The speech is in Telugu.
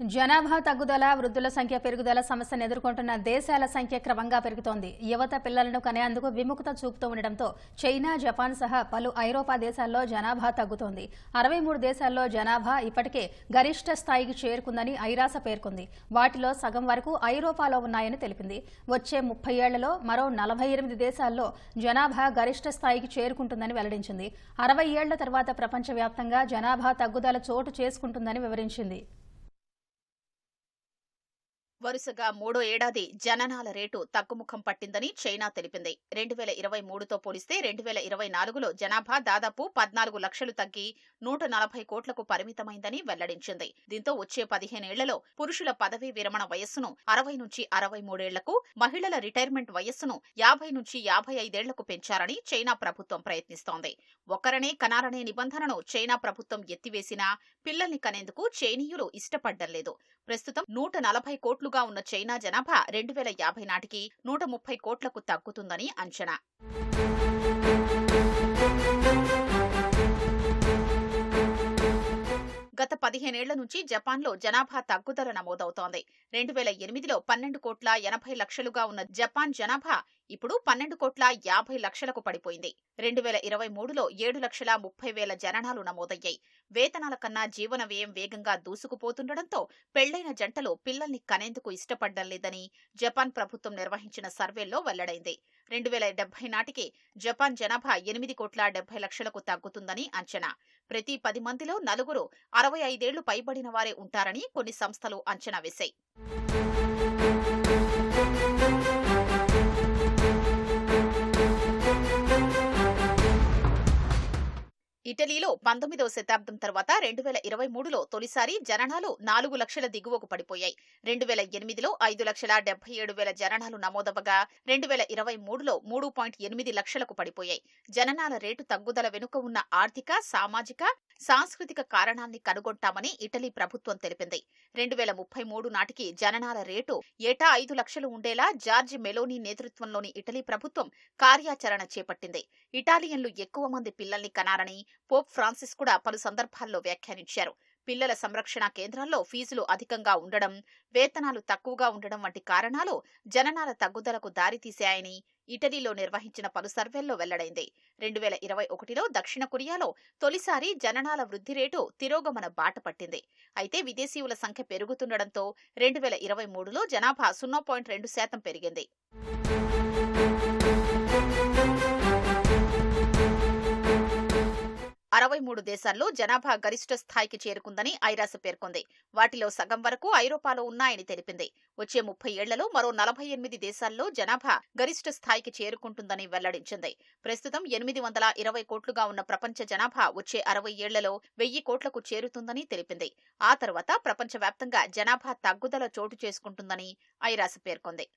జనాభా తగ్గుదల వృద్ధుల సంఖ్య పెరుగుదల సమస్యను ఎదుర్కొంటున్న దేశాల సంఖ్య క్రమంగా పెరుగుతోంది. యువత పిల్లలను కనేందుకు విముఖత చూపుతూ ఉండడంతో చైనా జపాన్ సహా పలు ఐరోపా దేశాల్లో జనాభా తగ్గుతోంది. అరవై మూడు దేశాల్లో జనాభా ఇప్పటికే గరిష్ట స్థాయికి చేరుకుందని ఐరాస పేర్కొంది. వాటిలో సగం వరకు ఐరోపాలో ఉన్నాయని తెలిపింది. వచ్చే ముప్పై ఏళ్ళలో మరో నలభై ఎనిమిది దేశాల్లో జనాభా గరిష్ట స్థాయికి చేరుకుంటుందని వెల్లడించింది. అరవై ఏళ్ళ తర్వాత ప్రపంచవ్యాప్తంగా జనాభా తగ్గుదల చోటు చేసుకుంటుందని వివరించింది. వరుసగా మూడో ఏడాది జననాల రేటు తగ్గుముఖం పట్టిందని చైనా తెలిపింది. రెండు వేల ఇరవై మూడుతో పోలిస్తే రెండు వేల ఇరవై నాలుగులో జనాభా దాదాపు పద్నాలుగు లక్షలు తగ్గి నూట నలభై కోట్లకు పరిమితమైందని వెల్లడించింది. దీంతో వచ్చే పదిహేనేళ్ళలో పురుషుల పదవీ విరమణ వయస్సును అరవై నుంచి అరవై మూడేళ్ళకు మహిళల రిటైర్మెంట్ వయస్సును యాభై నుంచి యాభై ఐదేళ్ళకు పెంచారని చైనా ప్రభుత్వం ప్రయత్నిస్తోంది. ఒకరనే కనాలనే నిబంధనను చైనా ప్రభుత్వం ఎత్తివేసినా పిల్లల్ని కనేందుకు చైనీయులు ఇష్టపడ్డం లేదు. ప్రస్తుతం నూట నలభై కోట్లుగా ఉన్న చైనా జనాభా రెండు వేల యాభై నాటికి నూట ముప్పై కోట్లకు తగ్గుతుందని అంచనా. గత పదిహేనేళ్ళ నుంచి జపాన్లో జనాభా తగ్గుదల నమోదవుతోంది. రెండు వేల ఎనిమిదిలో పన్నెండు కోట్ల ఎనభై లక్షలుగా ఉన్న జపాన్ జనాభా ఇప్పుడు పన్నెండు కోట్ల యాభై లక్షలకు పడిపోయింది. రెండు వేల ఇరవై మూడులో ఏడు లక్షల ముప్పై వేల జననాలు నమోదయ్యాయి. వేతనాల కన్నా జీవన వ్యయం వేగంగా దూసుకుపోతుండటంతో పెళ్ళైన జంటలు పిల్లల్ని కనేందుకు ఇష్టపడడం లేదని జపాన్ ప్రభుత్వం నిర్వహించిన సర్వేల్లో వెల్లడైంది. రెండు వేల డెబ్బై నాటికి జపాన్ జనాభా ఎనిమిది కోట్ల డెబ్బై లక్షలకు తగ్గుతుందని అంచనా. ప్రతి పది మందిలో నలుగురు అరవై ఐదేళ్ళు పైబడిన వారే ఉంటారని కొన్ని సంస్థలు అంచనా వేశాయి. ఇటలీలో పంతొమ్మిదవ శతాబ్దం తర్వాత రెండు వేల ఇరవై మూడులో తొలిసారి జననాలు నాలుగు లక్షల దిగువకు పడిపోయాయి. రెండు వేల ఎనిమిదిలో ఐదు లక్షల డెబ్బై ఏడు వేల జననాలు నమోదవగా రెండు వేల ఇరవై మూడులో మూడు పాయింట్ ఎనిమిది లక్షలకు పడిపోయాయి. జననాల రేటు తగ్గుదల వెనుక ఉన్న ఆర్థిక సామాజిక సాంస్కృతిక కారణాన్ని కనుగొంటామని ఇటలీ ప్రభుత్వం తెలిపింది. రెండు వేల ముప్పై మూడు నాటికి జననాల రేటు ఏటా ఐదు లక్షలు ఉండేలా జార్జ్ మెలోనీ నేతృత్వంలోని ఇటలీ ప్రభుత్వం కార్యాచరణ చేపట్టింది. ఇటాలియన్లు ఎక్కువ మంది పిల్లల్ని కనారని పోప్ ఫ్రాన్సిస్ కూడా పలు సందర్భాల్లో వ్యాఖ్యానించారు. పిల్లల సంరక్షణ కేంద్రాల్లో ఫీజులు అధికంగా ఉండడం వేతనాలు తక్కువగా ఉండడం వంటి కారణాలు జననాల తగ్గుదలకు దారితీశాయని ఇటలీలో నిర్వహించిన పలు సర్వేల్లో వెల్లడైంది. రెండు వేల ఇరవై ఒకటిలో దక్షిణ కొరియాలో తొలిసారి జననాల వృద్ధి రేటు తిరోగమన బాట పట్టింది. అయితే విదేశీయుల సంఖ్య పెరుగుతుండటంతో రెండు వేల ఇరవై మూడులో జనాభా సున్నా పాయింట్ రెండు శాతం పెరిగింది. అరవై మూడు దేశాల్లో జనాభా గరిష్ట స్థాయికి చేరుకుందని ఐరాస పేర్కొంది. వాటిలో సగం వరకు ఐరోపాలో ఉన్నాయని తెలిపింది. వచ్చే ముప్పై ఏళ్ళలో మరో నలభై ఎనిమిది దేశాల్లో జనాభా గరిష్ట స్థాయికి చేరుకుంటుందని వెల్లడించింది. ప్రస్తుతం ఎనిమిది వందల ఇరవై కోట్లుగా ఉన్న ప్రపంచ జనాభా వచ్చే అరవై ఏళ్ళలో వెయ్యి కోట్లకు చేరుతుందని తెలిపింది. ఆ తర్వాత ప్రపంచవ్యాప్తంగా జనాభా తగ్గుదల చోటు చేసుకుంటుందని ఐరాస పేర్కొంది.